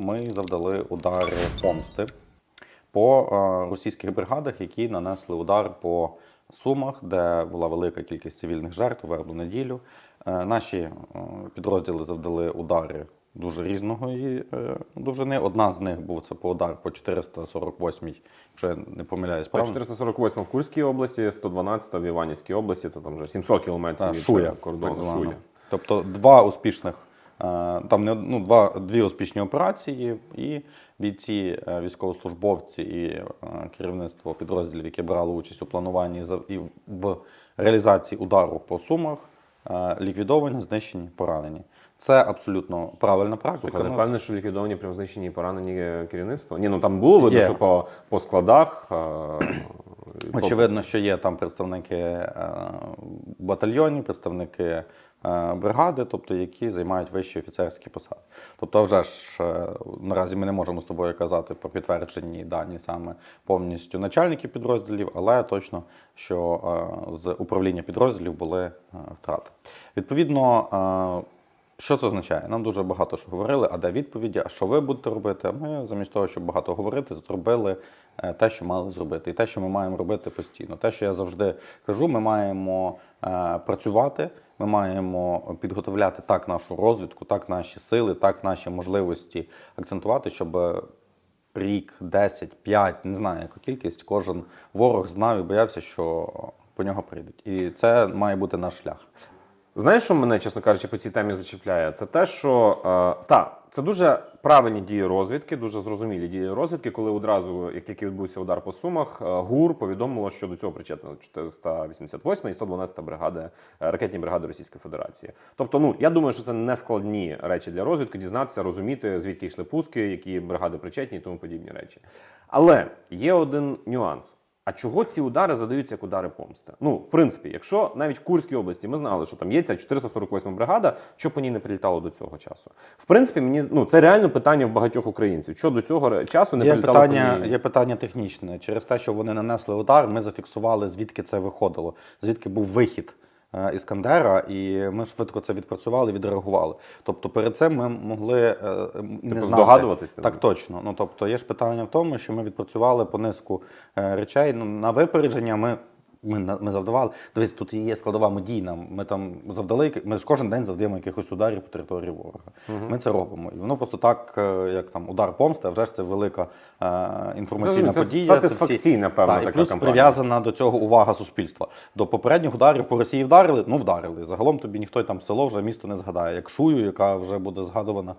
ми завдали удари помсти по е, російських бригадах, які нанесли удар по Сумах, де була велика кількість цивільних жертв вербну неділю. Е, Наші е, підрозділи завдали удари дуже різної е, довжини. Одна з них був це по удар по 448-й, якщо я не помиляюсь, правильно? 448 в Курській області, 112 в Іванівській області, це там вже 700 кілометрів від Шуя, кордону. Шуя. Тобто два успішних, там не ну, два, дві успішні операції, і бійці, е, військовослужбовці і е, керівництво підрозділів, які брали участь у плануванні і в реалізації удару по сумах, е, ліквідовані, знищені, поранені. Це абсолютно правильна практика. Слухай, не Нас- впевнений, що ліквідовані прям знищені і поранені е, керівництво. Ні, ну там було видно, що по, по складах. По- Очевидно, що є там представники е, батальйонів, представники е, бригади, тобто які займають вищі офіцерські посади. Тобто, вже ж е, наразі ми не можемо з тобою казати про підтверджені дані саме повністю начальників підрозділів, але точно, що з управління підрозділів були втрати. Відповідно. що це означає? Нам дуже багато що говорили, а де відповіді, а що ви будете робити? Ми замість того, щоб багато говорити, зробили те, що мали зробити, і те, що ми маємо робити постійно. Те, що я завжди кажу, ми маємо е, працювати, ми маємо підготовляти так нашу розвідку, так наші сили, так наші можливості акцентувати, щоб рік, 10, 5, не знаю, яку кількість, кожен ворог знав і боявся, що по нього прийдуть. І це має бути наш шлях. Знаєш, що мене, чесно кажучи, по цій темі зачіпляє? Це те, що е, та, це дуже правильні дії розвідки, дуже зрозумілі дії розвідки, коли одразу, як тільки відбувся удар по сумах, е, ГУР повідомило, що до цього причетна 488 і 112 бригади, е, ракетні бригади Російської Федерації. Тобто, ну я думаю, що це не складні речі для розвідки, дізнатися, розуміти, звідки йшли пуски, які бригади причетні і тому подібні речі. Але є один нюанс. А чого ці удари задаються як удари помсти? Ну, в принципі, якщо навіть в Курській області ми знали, що там є ця 448 бригада, що по ній не прилітало до цього часу? В принципі, мені ну це реально питання в багатьох українців. Що до цього часу не Є прилітало питання, по ній? є питання технічне. Через те, що вони нанесли удар, ми зафіксували, звідки це виходило, звідки був вихід Іскандера, і ми швидко це відпрацювали, відреагували. Тобто перед цим ми могли е, і не Типу, знати. здогадуватись Так точно. Ну тобто є ж питання в тому, що ми відпрацювали по низку е, речей. Ну, на випередження ми. Ми, ми завдавали. Дивись, тут є складова медійна. Ми там завдали, ми ж кожен день завдаємо якихось ударів по території ворога. Ми це робимо. І воно просто так, е, як там удар помсти, а вже ж це велика е, інформаційна Це подія. сатисфакційна, певна, Так, і така плюс кампанія. прив'язана до цього увага суспільства. До попередніх ударів по Росії вдарили, ну вдарили. Загалом тобі ніхто там село вже місто не згадає, як Шую, яка вже буде згадувана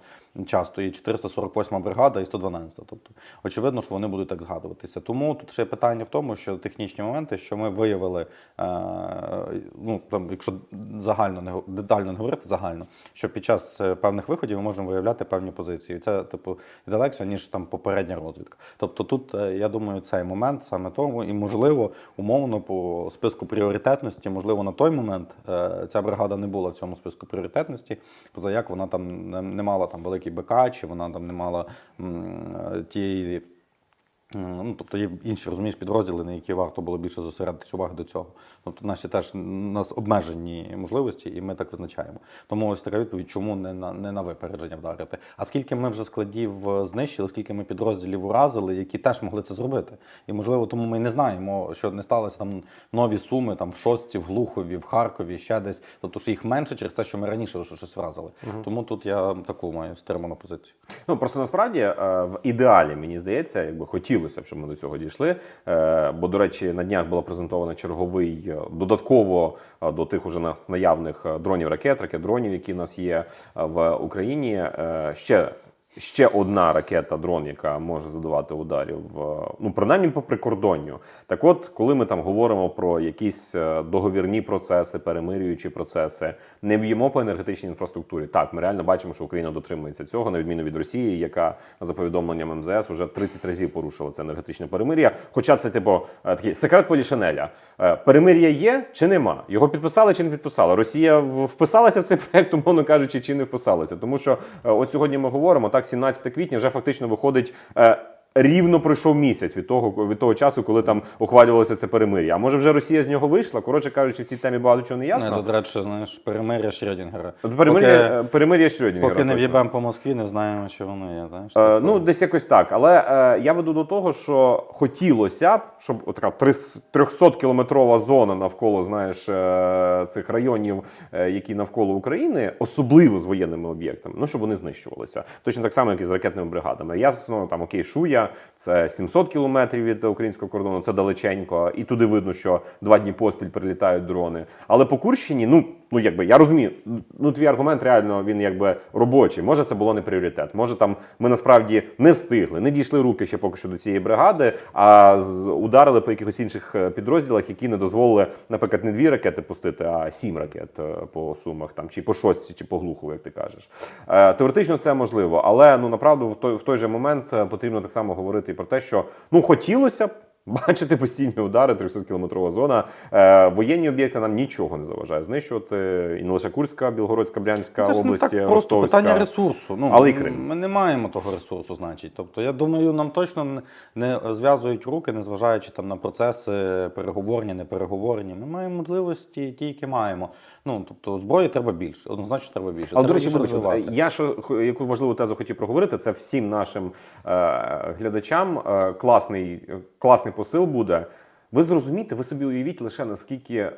часто, і 448 бригада, і 112. Тобто, очевидно, що вони будуть так згадуватися. Тому тут ще питання в тому, що технічні моменти, що ми виявили, е, ну там, якщо загально не детально не говорити, загально, що під час е, певних виходів ми можемо виявляти певні позиції. Це типу іде легше, ніж там попередня розвідка. Тобто, тут е, я думаю, цей момент саме тому, і можливо, умовно по списку пріоритетності, можливо, на той момент ця бригада не була в цьому списку пріоритетності, поза як вона там не, мала там великий БК, чи вона там не мала тієї. М, Ну, тобто є інші розумієш підрозділи, на які варто було більше зосередитися уваги до цього. Тобто наші теж у нас обмежені можливості, і ми так визначаємо. Тому ось така відповідь, чому не на не на випередження вдарити. А скільки ми вже складів е, знищили, скільки ми підрозділів уразили, які теж могли це зробити. І можливо, тому ми не знаємо, що не сталося там нові суми там в Шостці, в Глухові, в Харкові, ще десь. Тобто що їх менше через те, що ми раніше вже щось вразили. Тому тут я таку маю стриману позицію. Ну просто насправді е, в ідеалі мені здається, якби хотілося б, щоб ми до цього дійшли. Е, Бо, до речі, на днях була презентована черговий е, додатково е, до тих уже нас наявних дронів ракет, ракет дронів, які в нас є в Україні. Ще Ще одна ракета дрон, яка може задавати ударів, ну принаймні по прикордонню. Так, от, коли ми там говоримо про якісь е, договірні процеси, перемирюючі процеси, не б'ємо по енергетичній інфраструктурі. Так, ми реально бачимо, що Україна дотримується цього, на відміну від Росії, яка за повідомленням МЗС вже 30 разів порушила це енергетичне перемир'я. Хоча це типу е, такий секрет Полішанеля. Е, Перемир'я є чи нема? Його підписали чи не підписали? Росія вписалася в цей проект, умовно кажучи, чи не вписалася. Тому що от сьогодні ми говоримо так, 17 квітня вже фактично виходить. Е, Рівно пройшов місяць від того, від того часу, коли там ухвалювалося це перемир'я. А може вже Росія з нього вийшла? Коротше кажучи, в цій темі багато чого не ясно. Не, до речі, знаєш, перемир'я Шрёдінгера. Перемир'я, Поки, поки, перемир'я Шрёдінгера. поки не в'їбемо по Москві, не знаємо, чи воно є. Знаєш, Е, ну, десь якось так. Але е, я веду до того, що хотілося б, щоб така 300-кілометрова зона навколо знаєш, е, цих районів, е, які навколо України, особливо з воєнними об'єктами, ну щоб вони знищувалися. Точно так само, як і з ракетними бригадами. Ясно, там окей, Шуя, це 700 кілометрів від українського кордону, це далеченько, і туди видно, що два дні поспіль прилітають дрони. Але по Курщині, ну ну якби я розумію, ну твій аргумент реально він якби робочий. Може, це було не пріоритет. Може, там ми насправді не встигли, не дійшли руки ще поки що до цієї бригади, а ударили по якихось інших е, підрозділах, які не дозволили, наприклад, не дві ракети пустити, а сім ракет е, по сумах, там чи по шостці, чи по глухову, як ти кажеш. Е, Теоретично це можливо, але ну направду в той в той же момент потрібно так само говорити і про те, що ну хотілося б. Бачити постійні удари, 300-кілометрова зона. Е, воєнні об'єкти нам нічого не заважає знищувати. І не лише Курська, Білгородська, Брянська Це ж не області, так просто Ростовська. питання ресурсу. Ну, Але й Крим. Ми не маємо того ресурсу, значить. Тобто, я думаю, нам точно не- зв'язують руки, незважаючи там на процеси переговорні, непереговорні. Ми маємо можливості ті, які маємо. Ну, тобто, зброї треба більше. Однозначно треба більше. Але, до речі, більше я що яку важливу тезу хотів проговорити, це всім нашим е, глядачам. Е, класний, е, класний посил буде. Ви зрозумієте, ви собі уявіть лише наскільки е,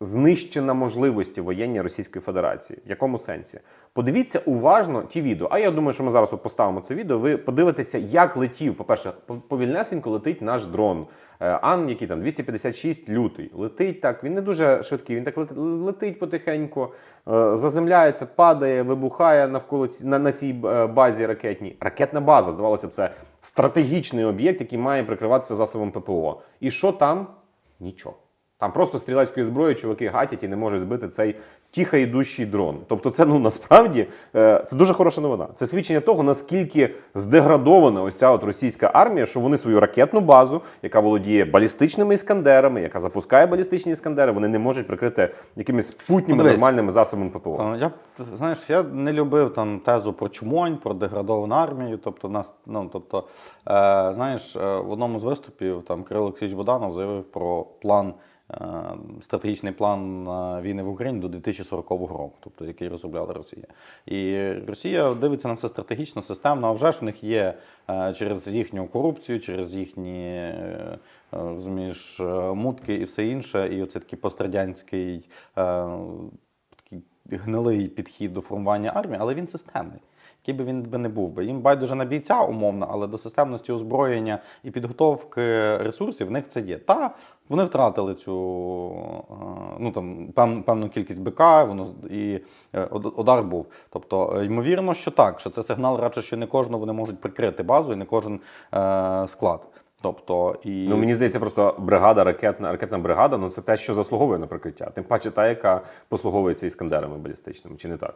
знищена можливості воєнні Російської Федерації. В якому сенсі? Подивіться уважно ті відео. А я думаю, що ми зараз от поставимо це відео. Ви подивитеся, як летів. По-перше, пов- повільнесенько летить наш дрон. Е, Ан, який там 256 лютий. Летить так, він не дуже швидкий, він так лет- летить потихеньку, е, заземляється, падає, вибухає навколо на, на цій е, базі ракетній. Ракетна база, здавалося б, це стратегічний об'єкт, який має прикриватися засобом ППО. І що там? Нічого. Там просто стрілецькою зброєю чуваки гатять і не можуть збити цей тихо йдущий дрон. Тобто, це ну насправді е, це дуже хороша новина. Це свідчення того, наскільки здеградована ось ця от російська армія, що вони свою ракетну базу, яка володіє балістичними іскандерами, яка запускає балістичні іскандери, вони не можуть прикрити якимись путніми Ну, нормальними засобами ППО. Я знаєш, я не любив там тезу про чумонь, про деградовану армію. Тобто, нас, ну тобто, е, знаєш, е, в одному з виступів там Кирило Олексійович Буданов заявив про план. Е, Стратегічний план війни в Україні до 2040 року, тобто який розробляла Росія, і Росія дивиться на це стратегічно, системно. А вже ж в них є е, через їхню корупцію, через їхні е, розумієш, мутки і все інше, і оце такий пострадянський такий гнилий підхід до формування армії, але він системний. Який би він би не був би. Їм байдуже на бійця умовно, але до системності озброєння і підготовки ресурсів в них це є. Та вони втратили цю е, ну там пев, певну кількість БК, воно і е, удар був. Тобто, е, ймовірно, що так, що це сигнал радше, що не кожного вони можуть прикрити базу і не кожен е, склад. Тобто і Ну мені здається, просто бригада, ракетна ракетна бригада, ну це те, що заслуговує на прикриття. Тим паче та, яка послуговується іскандерами балістичними, чи не так?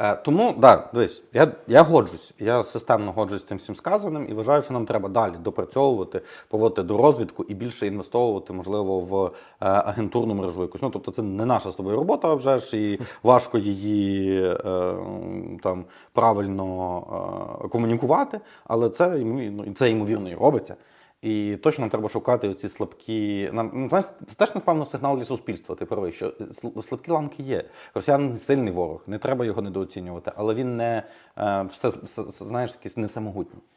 Е, тому, да, дивись, я, я годжусь. Я системно годжусь з тим всім сказаним і вважаю, що нам треба далі допрацьовувати, поводити до розвідку і більше інвестовувати, можливо, в е, агентурну мережу якусь. Ну, тобто, це не наша з тобою робота вже ж, і важко її е, там правильно е, комунікувати, але це, і це ймовірно і робиться. І точно треба шукати ці слабкі. Нам ну, знаєш, це теж напевно сигнал для суспільства. Ти правий, що сл- слабкі ланки є. Росіян сильний ворог, не треба його недооцінювати, але він не е, все знаєш, якийсь не всемогутній.